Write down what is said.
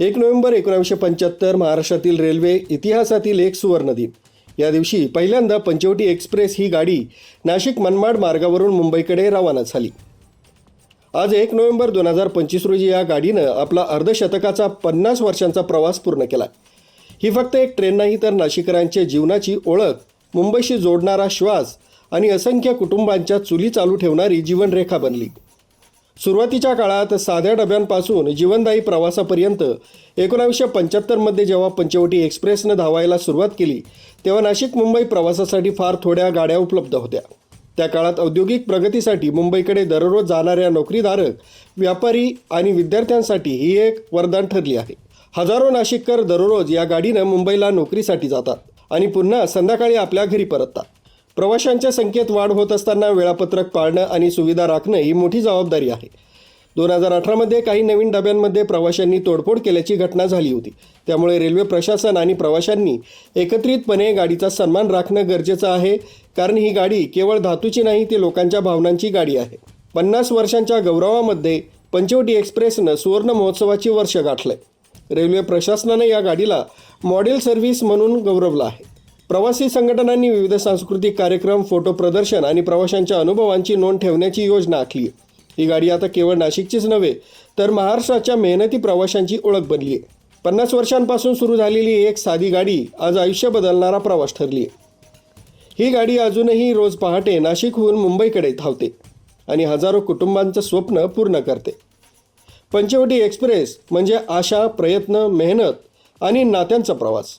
एक नोव्हेंबर एकोणीसशे पंच्याहत्तर महाराष्ट्रातील रेल्वे इतिहासातील एक सुवर्ण या दिवशी पहिल्यांदा पंचवटी एक्सप्रेस ही गाडी नाशिक मनमाड मार्गावरून मुंबईकडे रवाना झाली. आज एक नोव्हेंबर दोन हजार पंचवीस रोजी या गाडीनं आपला अर्धशतकाचा पन्नास वर्षांचा प्रवास पूर्ण केला. ही फक्त एक ट्रेन नाही तर नाशिकरांच्या जीवनाची ओळख मुंबईशी जोडणारा श्वास आणि असंख्य कुटुंबांच्या चुली चालू ठेवणारी जीवनरेखा बनली. सुरुवातीच्या काळात साध्या डब्यांपासून जीवनदायी प्रवासापर्यंत एकोणावीसशे पंच्याहत्तरमध्ये जेव्हा पंचवटी एक्सप्रेसनं धावायला सुरुवात केली तेव्हा नाशिक मुंबई प्रवासासाठी फार थोड्या गाड्या उपलब्ध होत्या. त्या काळात औद्योगिक प्रगतीसाठी मुंबईकडे दररोज जाणाऱ्या नोकरीधारक व्यापारी आणि विद्यार्थ्यांसाठी ही एक वरदान ठरली आहे. हजारो नाशिककर दररोज या गाडीनं मुंबईला नोकरीसाठी जातात आणि पुन्हा संध्याकाळी आपल्या घरी परततात. प्रवाशांच्या संख्येत वाढ होत असताना वेळापत्रक पाळणं आणि सुविधा राखणं ही मोठी जबाबदारी आहे. दोन हजार अठरामध्ये काही नवीन डब्यांमध्ये प्रवाशांनी तोडफोड केल्याची घटना झाली होती. त्यामुळे रेल्वे प्रशासन आणि प्रवाशांनी एकत्रितपणे गाडीचा सन्मान राखणं गरजेचं आहे कारण ही गाडी केवळ धातूची नाही ती लोकांच्या भावनांची गाडी आहे. पन्नास वर्षांच्या गौरवामध्ये पंचवटी एक्सप्रेसनं सुवर्ण महोत्सवाची वर्ष गाठलंय. रेल्वे प्रशासनानं या गाडीला मॉडेल सर्व्हिस म्हणून गौरवलं आहे. प्रवासी संघटनांनी विविध सांस्कृतिक कार्यक्रम फोटो प्रदर्शन आणि प्रवाशांच्या अनुभवांची नोंद ठेवण्याची योजना आखली आहे. ही गाडी आता केवळ नाशिकचीच नव्हे तर महाराष्ट्राच्या मेहनती प्रवाशांची ओळख बनली आहे. पन्नास वर्षांपासून सुरू झालेली एक साधी गाडी आज आयुष्य बदलणारा प्रवास ठरली आहे. ही गाडी अजूनही रोज पहाटे नाशिकहून मुंबईकडे धावते आणि हजारो कुटुंबांचं स्वप्न पूर्ण करते. पंचवटी एक्सप्रेस म्हणजे आशा प्रयत्न मेहनत आणि नात्यांचा प्रवास.